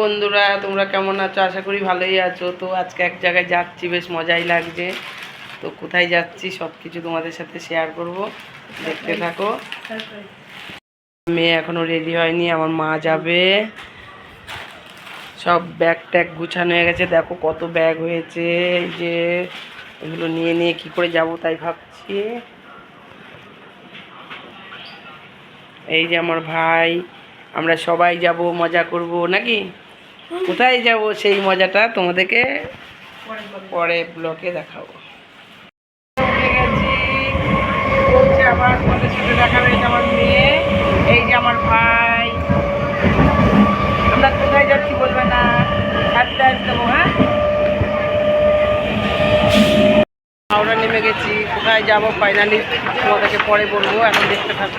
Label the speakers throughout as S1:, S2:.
S1: বন্ধুরা, তোমরা কেমন আছো? আশা করি ভালোই আছো। তো আজকে এক জায়গায় যাচ্ছি, বেশ মজাই লাগছে। তো কোথায় যাচ্ছি সব কিছু তোমাদের সাথে শেয়ার করব। দেখতে থাকো। মেয়ে এখনও রেডি হয়নি, আমার মা যাবে। সব ব্যাগ ট্যাগ গুছানো হয়ে গেছে। দেখো কত ব্যাগ হয়েছে। যে, এগুলো নিয়ে নিয়ে কি করে যাব তাই ভাবছি। এই যে আমার ভাই, আমরা সবাই যাব, মজা করব, নাকি? কোথায় যাব সেই মজাটা তোমাদেরকে পরে ব্লকে দেখাবো। আবার তোমাদের সাথে এই যে আমার মেয়ে। এই যে আমার ভাই। আমরা কোথায় যাচ্ছি বলবে না। হাঁটতে দেবো হ্যাঁ? হাওড়া নেমে গেছি। কোথায় যাব ফাইনালি তোমাদেরকে পরে বলব, এখন দেখতে থাকব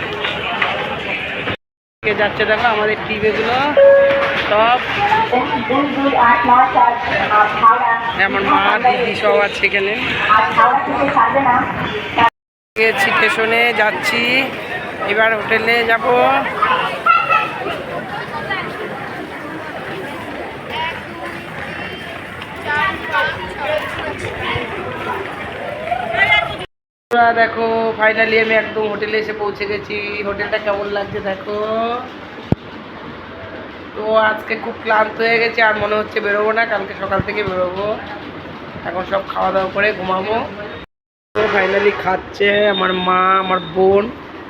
S1: যাচ্ছে দেখো আমাদের টিভিগুলো সব। আমার মা, দিদি সব আছে এখানে। স্টেশনে, যাচ্ছি। এবার হোটেলে যাব। দেখো ফাইনালি আমি একদম হোটেলে এসে পৌঁছে গেছি। হোটেলটা কেমন লাগছে দেখো। তো আজকে খুব ক্লান্ত হয়ে গেছে, আর মনে হচ্ছে বেরোবো না, কালকে সকাল থেকে বেরোবো। এখন সব খাওয়া দাওয়া করে ঘুমাবো। তো ফাইনালি খাচ্ছে আমার মা, আমার বোন,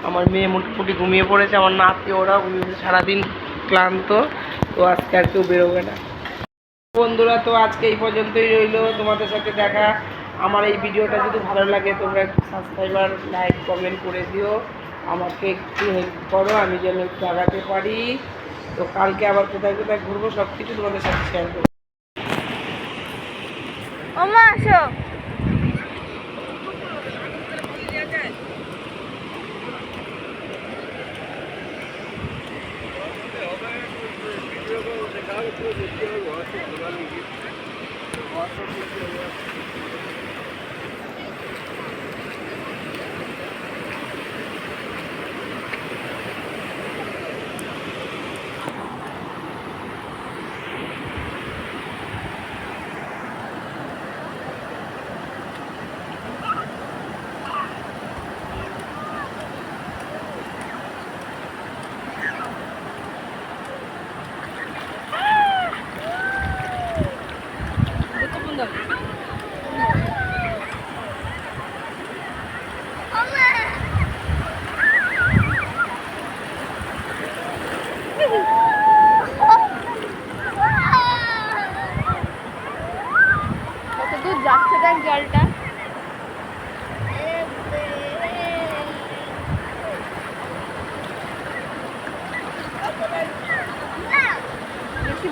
S1: আমার মেয়ে মোটামুটি ঘুমিয়ে পড়েছে, আমার নাতি, ওরাও ঘুমিয়ে পড়েছে, সারাদিন ক্লান্ত। তো আজকে আর কেউ বেরোবে না। বন্ধুরা, তো আজকে এই পর্যন্তই রইল। তোমাদের সাথে দেখা। আমার এই ভিডিওটা যদি ভালো লাগে, তোমরা একটু সাবস্ক্রাইবার লাইক কমেন্ট করে দিও। আমাকে একটু হেল্প করো, আমি যেন একটু আগাতে পারি। তো কালকে আবার কোথায় কোথায় ঘুরবো সব কিছু তোমাদের সাথে শেয়ার করব।
S2: আসো।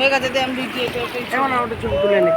S2: হয়ে গেছে আমি দিচ্ছি
S1: এখন ওটা ছবি তুলে নে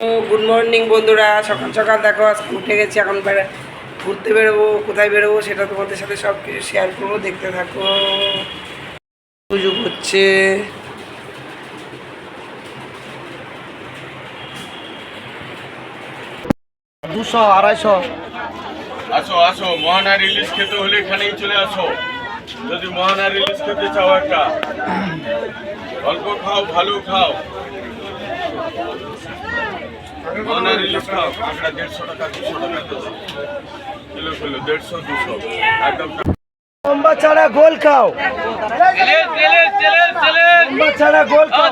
S1: গুড মর্নিং বন্ধুরা সকাল সকাল দেখো আজকে উঠে গেছি এখন বেড়া ঘুরতে বেরোবো কোথায় বেরোবো সেটা তোমাদের সাথে সব কিছু শেয়ার করব দেখতে থাকো। সুযোগ হচ্ছে।
S3: দুশো আড়াইশো।
S4: আসো আসো মহানার ইলিশ খেতে হলে এখানেই চলে আসো। যদি মহানার ইলিশ খেতে চাও একটা। অল্প খাও ভালো খাও। মোহনা রিলিজ খাও কাঁকড়া দেড়শো টাকা দুশো টাকা কিলো কিলো দেড়শো দুশো। একদম
S3: লম্বা ছাড়া গোল খাও। লম্বা ছাড়া গোল খাও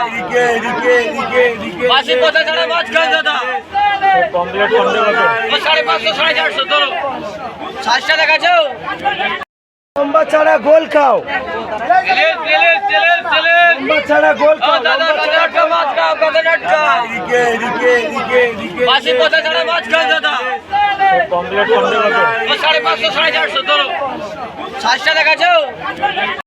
S3: এদিকে এদিকে লম্বা ছাড়া গোল খাও। লম্বা ছাড়া গোল খাও
S5: সাড়ে পাঁচশো সাড়ে চারশো ধরো। সাতটা দেখাচ্ছ?